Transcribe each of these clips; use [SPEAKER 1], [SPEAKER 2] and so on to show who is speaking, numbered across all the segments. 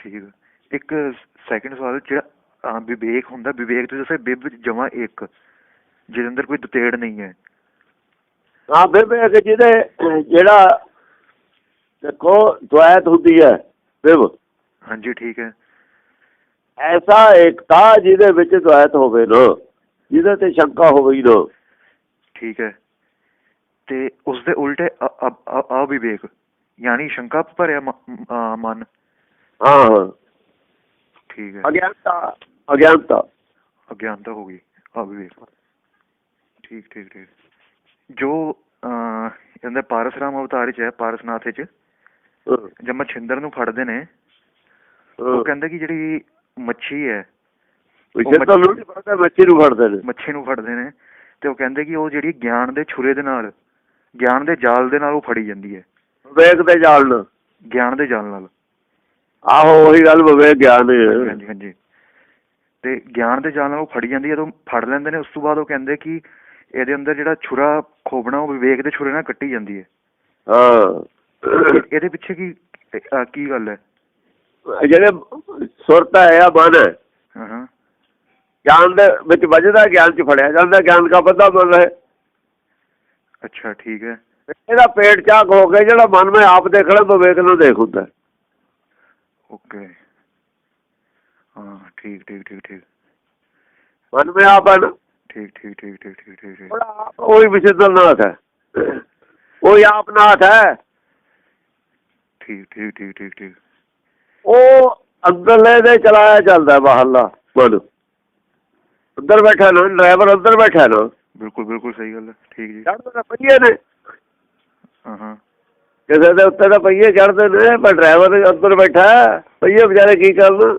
[SPEAKER 1] ਠੀਕ। ਇੱਕ ਸੈਕਿੰਡ ਸਵਾਲ ਜਿਹੜਾ ਵਿਵੇਕ ਹੁੰਦਾ ਵਿਵੇਕ ਤੇ ਦੱਸਿਆ ਬਿਬ ਜਮਾ ਇੱਕ ਜਿਹਦੇ ਅੰਦਰ ਕੋਈ ਦਤੇੜ ਨਹੀਂ ਹੈ।
[SPEAKER 2] ਹਾਂ ਵਿਵੇਕ ਜਿਹਦੇ ਜਿਹੜਾ ਦੇਖੋ ਦੁਆਇਤ ਹੁੰਦੀ ਹੈ ਵਿਵ
[SPEAKER 1] ਹਾਂਜੀ ਠੀਕ ਹੈ।
[SPEAKER 2] ਐਸਾ ਏਕਤਾ ਜਿਹਦੇ ਵਿੱਚ ਦੁਆਇਤ ਹੋਵੇ ਨਾ ਜਿਹਦੇ ਤੇ ਸ਼ੰਕਾ ਹੋਵੇ ਨਾ।
[SPEAKER 1] ਠੀਕ ਹੈ। ਤੇ ਉਸ ਦੇ ਉਲਟੇ ਅਵਿਵੇਕ ਯਾਨੀ ਸ਼ੰਕਾ ਭਰਿਆ ਮਨ।
[SPEAKER 2] ਹਾਂ ਹਾਂ।
[SPEAKER 1] ਠੀਕ ਹੈ।
[SPEAKER 2] ਅਗਿਆਨਤਾ ਅਗਿਆਨਤਾ।
[SPEAKER 1] ਅਗਿਆਨਤਾ ਹੋ ਗਈ। ਅਵਿਵੇਕ ਠੀਕ ਠੀਕ ਠੀਕ। ਜੋ ਅਹ, ਇਹਦੇ ਪਾਰਸਰਾਮ ਅਵਤਾਰ ਚ ਹੈ ਪਾਰਸਨਾਥ ਚ ਜਦ ਮਛਿੰਦਰ ਨੂੰ ਫੜਦੇ ਨੇ ਉਹ। ਕਹਿੰਦੇ ਕਿ ਜਿਹੜੀ ਮੱਛੀ ਹੈ
[SPEAKER 2] ਪਿੱਛੇ ਤਾਂ ਲੋੜੀ ਫੜਦਾ ਬੱਚੇ ਨੂੰ ਫੜਦੇ ਨੇ।
[SPEAKER 1] ਮੱਛੀ ਨੂੰ ਫੜਦੇ ਨੇ ਤੇ ਉਹ ਕਹਿੰਦੇ ਕਿ ਉਹ ਜਿਹੜੀ ਗਿਆਨ ਦੇ ਛੁਰੇ ਦੇ ਨਾਲ ਗਿਆਨ ਦੇ ਜਾਲ ਦੇ ਨਾਲ ਉਹ ਫੜੀ ਜਾਂਦੀ ਹੈ।
[SPEAKER 2] ਵਿਵੇਕ ਦੇ ਜਾਲ ਨਾਲ।
[SPEAKER 1] ਗਿਆਨ ਦੇ ਜਾਲ ਨਾਲ।
[SPEAKER 2] ਆਹੋ ਉਹੀ ਗੱਲ ਵਿਵੇਕ ਗਿਆਨ ਹੈ
[SPEAKER 1] ਹਾਂਜੀ ਹਾਂਜੀ। ਤੇ ਗਿਆਨ ਦੇ ਜਾਲ ਨਾਲ ਉਹ ਫੜੀ ਜਾਂਦੀ ਹੈ ਜਦੋਂ ਫੜ ਲੈਂਦੇ ਨੇ ਉਸ ਤੋਂ ਬਾਅਦ ਉਹ ਕਹਿੰਦੇ ਕਿ ਇਹਦੇ ਅੰਦਰ ਜਿਹੜਾ ਛੁਰਾ ਖੋਬਣਾ ਉਹ ਵਿਵੇਕ ਦੇ ਛੁਰੇ ਨਾਲ ਕੱਟੀ ਜਾਂਦੀ ਹੈ
[SPEAKER 2] ਹਾਂ।
[SPEAKER 1] ਇਹ- ਇਹਦੇ ਪਿੱਛੇ ਕੀ ਕੀ ਗੱਲ ਹੈ
[SPEAKER 2] ਜਿਹੜੇ ਸੁਰਤ ਹੈ ਆ ਮਨ ਹੈ। ਗਿਆਨ ਦੇ ਵਿੱਚ ਵੱਜਦਾ ਗਿਆਨ ਚ ਫੜਿਆ ਜਾਂਦਾ ਗਿਆਨ ਦਾ ਬੰਦਾ ਬਣ ਰਿਹਾ।
[SPEAKER 1] ਅੱਛਾ ਠੀਕ ਹੈ
[SPEAKER 2] ਇਹਦਾ ਪੇਟ ਚਾਕ ਹੋ ਕੇ ਜਿਹੜਾ ਮਨ ਮੈਂ ਆਪ ਦੇਖਣਾ ਵਿਵੇਕ ਨੂੰ ਦੇਖ ਹੁੰਦਾ।
[SPEAKER 1] ਹਾਂ ਠੀਕ ਠੀਕ ਠੀਕ ਠੀਕ
[SPEAKER 2] ਮਨ ਮੈਂ ਆਪ ਹੈ ਨਾ
[SPEAKER 1] ਠੀਕ ਠੀਕ ਠੀਕ ਠੀਕ ਠੀਕ ਠੀਕ ਠੀਕ
[SPEAKER 2] ਉਹਦਾ ਆਪ ਉਹੀ ਵਿਸ਼ੇਦਰਨਾਥ ਹੈ ਉਹੀ ਆਪਨਾਥ ਹੈ
[SPEAKER 1] ਠੀਕ ਠੀਕ ਠੀਕ ਠੀਕ ਠੀਕ
[SPEAKER 2] ਉਹ ਅੰਦਰਲੇ ਦੇ ਚਲਾਇਆ ਚੱਲਦਾ ਬਾਹਰਲਾ ਮਨ ਅੰਦਰ ਬੈਠਾ ਨਾ ਡਰਾਈਵਰ ਅੰਦਰ ਬੈਠਾ ਨਾ
[SPEAKER 1] ਬਿਲਕੁਲ ਬਿਲਕੁਲ ਸਹੀ ਗੱਲ ਹੈ ਠੀਕ ਜੀ
[SPEAKER 2] ਚੜ੍ਹਦੇ ਪਈਏ ਨੇ
[SPEAKER 1] ਹਾਂ ਹਾਂ
[SPEAKER 2] ਕਿਸੇ ਦੇ ਉੱਤੇ ਤਾਂ ਪਈਏ ਚੜ੍ਹਦੇ ਨੇ ਪਰ ਡਰਾਈਵਰ ਅੰਦਰ ਬੈਠਾ। ਪਈਏ ਵਿਚਾਰੇ ਕੀ ਕਰਨ?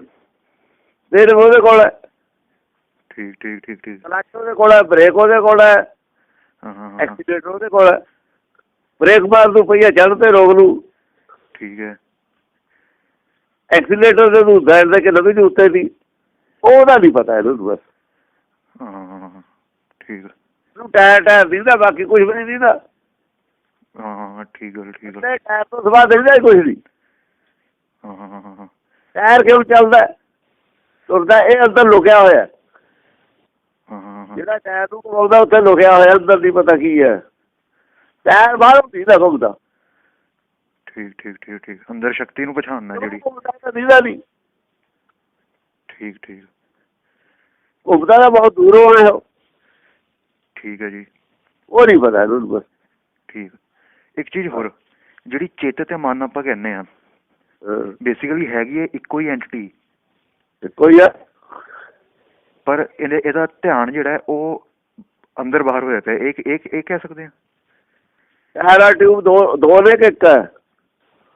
[SPEAKER 2] ਤੇਰੇ ਉਹਦੇ ਕੋਲ ਹੈ।
[SPEAKER 1] ਠੀਕ ਠੀਕ ਠੀਕ ਠੀਕ।
[SPEAKER 2] ਕਲੱਚ ਉਹਦੇ ਕੋਲ ਹੈ ਬ੍ਰੇਕ ਉਹਦੇ ਕੋਲ ਹੈ।
[SPEAKER 1] ਹਾਂ
[SPEAKER 2] ਐਕਸੀਲੇਟਰ ਉਹਦੇ ਕੋਲ ਹੈ। ਬ੍ਰੇਕ ਮਾਰ ਦੂ ਪਈਆ ਚੜ੍ਹ ਤੇ ਰੋਕ ਲੂ
[SPEAKER 1] ਠੀਕ ਹੈ।
[SPEAKER 2] ਐਕਸੀਲੇਟਰ ਦੇ ਨੂੰ ਬੈਠ ਦੇ ਕਿ ਦੇ ਉੱਤੇ ਦੀ ਉਹਦਾ ਨਹੀਂ ਪਤਾ ਇਹਨੂੰ ਬਸ।
[SPEAKER 1] ਹਾਂ ਠੀਕ ਹੈ।
[SPEAKER 2] ਨੂੰ ਟਾਇਰ ਟਾਇਰ ਦਿਖਦਾ ਬਾਕੀ ਕੁਝ ਵੀ ਨਹੀਂ ਦਿਖਦਾ।
[SPEAKER 1] ਹਾਂ ਠੀਕ ਗੱਲ ਠੀਕ ਗੱਲ।
[SPEAKER 2] ਟਾਇਰ ਤੋਂ ਸਵਾ ਦਿਖਦਾ ਹੀ ਕੁਝ ਨਹੀਂ
[SPEAKER 1] ਹਾਂ ਹਾਂ ਹਾਂ, ਹਾਂ। ਹਾਂ
[SPEAKER 2] ਟਾਇਰ ਕਿਉਂ ਚੱਲਦਾ? ਤੁਰਦਾ ਇਹ ਅੰਦਰ ਲੁਕਿਆ ਹੋਇਆ ਜਿਹੜਾ ਟਾਇਰ ਨੂੰ ਘੁਮਾਉਂਦਾ ਉੱਥੇ ਲੁਕਿਆ ਹੋਇਆ ਅੰਦਰ ਨਹੀਂ ਪਤਾ ਕੀ ਹੈ। ਟਾਇਰ ਬਾਹਰ ਦਿਖਦਾ ਘੁੰਮਦਾ।
[SPEAKER 1] ਠੀਕ ਠੀਕ ਠੀਕ ਠੀਕ। ਅੰਦਰ ਸ਼ਕਤੀ ਨੂੰ ਪਛਾਣਨਾ ਜਿਹੜੀ।
[SPEAKER 2] ਘੁੰਮਦਾ ਨਹੀਂ।
[SPEAKER 1] ਠੀਕ ਠੀਕ।
[SPEAKER 2] ਘੁੰਮਦਾ ਤਾਂ ਬਹੁਤ ਦੂਰੋਂ ਹੈ ਉਹ।
[SPEAKER 1] ਠੀਕ ਹੈ ਜੀ।
[SPEAKER 2] ਉਹ ਨਹੀਂ ਪਤਾ ਇਹਨੂੰ ਬਸ।
[SPEAKER 1] ਠੀਕ। ਇੱਕ ਚੀਜ਼ ਹੋਰ ਜਿਹੜੀ ਚਿੱਤ ਤੇ ਮਨ ਆਪਾਂ ਕਹਿੰਦੇ ਆ
[SPEAKER 2] ਹਾਂ।
[SPEAKER 1] ਬੇਸਿਕਲੀ ਹੈਗੀ ਹੈ ਇੱਕੋ ਹੀ ਐਂਟੀਟੀ
[SPEAKER 2] ਕੋਈ ਹੈ
[SPEAKER 1] ਪਰ ਇਹਦੇ ਇਹਦਾ ਧਿਆਨ ਜਿਹੜਾ ਹੈ ਉਹ ਅੰਦਰ ਬਾਹਰ ਹੋਇਆ ਪਿਆ। ਇੱਕ ਇੱਕ ਇਹ ਕਹਿ ਸਕਦੇ ਆ
[SPEAKER 2] ਟਾਇਰ ਟਿਊਬ ਦੋ ਦੋ ਨੇ ਕਿ ਇੱਕ ਹੈ?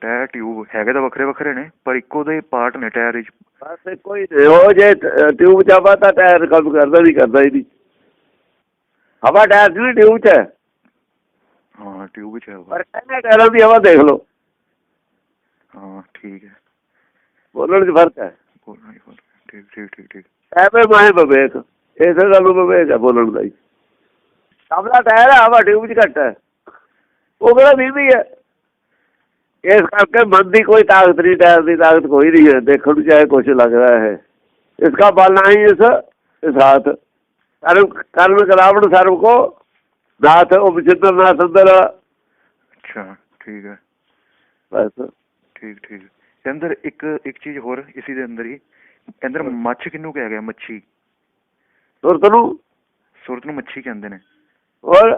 [SPEAKER 1] ਟਾਇਰ ਟਿਊਬ ਹੈਗੇ ਤਾਂ ਵੱਖਰੇ ਵੱਖਰੇ ਨੇ ਪਰ ਇੱਕੋ ਦੇ ਪਾਰਟ ਨੇ ਟਾਇਰ ਵਿੱਚ।
[SPEAKER 2] ਬਸ ਕੋਈ ਨਹੀਂ ਉਹ ਜੇ ਟਿਊਬ ਚਾਪਾ ਤਾਂ ਟਾਇਰ ਕੰਮ ਕਰਦਾ ਨਹੀਂ ਕਰਦਾ ਹੀ ਨਹੀਂ। ਹਵਾ ਟਾਇਰ ਦੀ ਟਿਊਬ ਚ ਹੈ।
[SPEAKER 1] ਹਾਂ ਟਿਊਬ ਵਿੱਚ ਹੈ ਉਹ।
[SPEAKER 2] ਪਰ ਕਹਿੰਦੇ ਟਾਇਰਾਂ ਦੀ ਹਵਾ ਦੇਖ ਲਓ।
[SPEAKER 1] ਹਾਂ ਠੀਕ ਹੈ।
[SPEAKER 2] ਬੋਲਣ 'ਚ ਫ਼ਰਕ ਹੈ।
[SPEAKER 1] ਬੋਲਣਾ ਹੀ। ਬੋਲਣਾ। ਠੀਕ ਠੀਕ ਠੀਕ। ਠੀਕ
[SPEAKER 2] ਐਵੇਂ ਮਾਹੇ ਵਿਵੇਕ। ਇਸੇ ਗੱਲ ਨੂੰ ਵਿਵੇਕ ਹੈ ਬੋਲਣ ਦਾ ਹੀ। ਸਾਹਮਣਾ ਟਾਇਰ ਹੈ ਹਵਾ ਟਿਊਬ 'ਚ ਘੱਟ ਹੈ। ਉਹ ਕਿਹੜਾ ਵੀਹਦੀ ਹੈ? ਇਸ ਕਰਕੇ ਮਨ ਦੀ ਕੋਈ ਤਾਕਤ ਨਹੀਂ ਟਾਇਰ ਦੀ ਤਾਕਤ ਕੋਈ ਨਹੀਂ ਹੈ। ਦੇਖਣ ਨੂੰ ਚਾਹੇ ਕੁਛ ਲੱਗ ਰਿਹਾ ਹੈ। ਇਸ ਦਾ ਬਲ ਨਹੀਂ ਇਸ ਇਸ ਹਾਥ ਕਰਮ ਕਰਮ ਕਰਾਵਣ ਸਰਬ ਕੋ ਨਾਥ ਉਹ ਵਿਚਿਤਰ ਨਾਥ ਅੰਦਰ
[SPEAKER 1] ਅੱਛਾ ਠੀਕ ਹੈ
[SPEAKER 2] ਬਸ।
[SPEAKER 1] ਠੀਕ ਠੀਕ। ਅੰਦਰ ਇੱਕ ਇੱਕ ਚੀਜ਼ ਹੋਰ ਇਸੀ ਦੇ ਅੰਦਰ ਹੀ। ਅੰਦਰ ਮੱਛ ਕਿਹਨੂੰ ਕਿਹਾ ਗਿਆ ਮੱਛੀ?
[SPEAKER 2] ਤੁਰਤ ਨੂੰ।
[SPEAKER 1] ਸੁਰਤ ਨੂੰ ਮੱਛੀ ਕਹਿੰਦੇ ਨੇ।
[SPEAKER 2] ਔਰ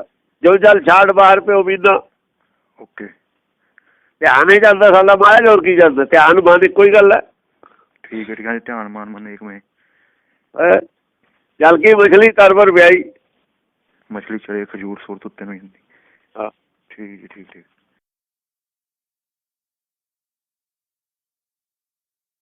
[SPEAKER 2] ਜੋ ਜਲ ਛਾੜ ਬਾਹਰ ਪਿਓ ਮੀਨਾ।
[SPEAKER 1] ਓਕੇ।
[SPEAKER 2] ਧਿਆਨ ਹੀ ਜਾਂਦਾ ਸਾਡਾ ਮਾਇਆ ਹੋਰ ਕੀ ਜਾਂਦਾ। ਧਿਆਨ ਮਨ ਹੀ ਗੱਲ ਹੈ।
[SPEAKER 1] ਠੀਕ ਹੈ ਠੀਕ ਹੈ। ਧਿਆਨ ਮਾਨ ਮਨ ਇੱਕ ਮੈਂ।
[SPEAKER 2] ਜਲ ਕੀ ਮਛਲੀ ਤਰਵਰ ਵਿਆਈ
[SPEAKER 1] ਮਛਲੀ ਚੜੇ ਖਜੂਰ ਸੁਰਤ ਉੱਤੇ ਨੂੰ ਹੁੰਦੀ।
[SPEAKER 2] ਹਾਂ।
[SPEAKER 1] ਠੀਕ ਜੀ ਠੀਕ ਠੀਕ।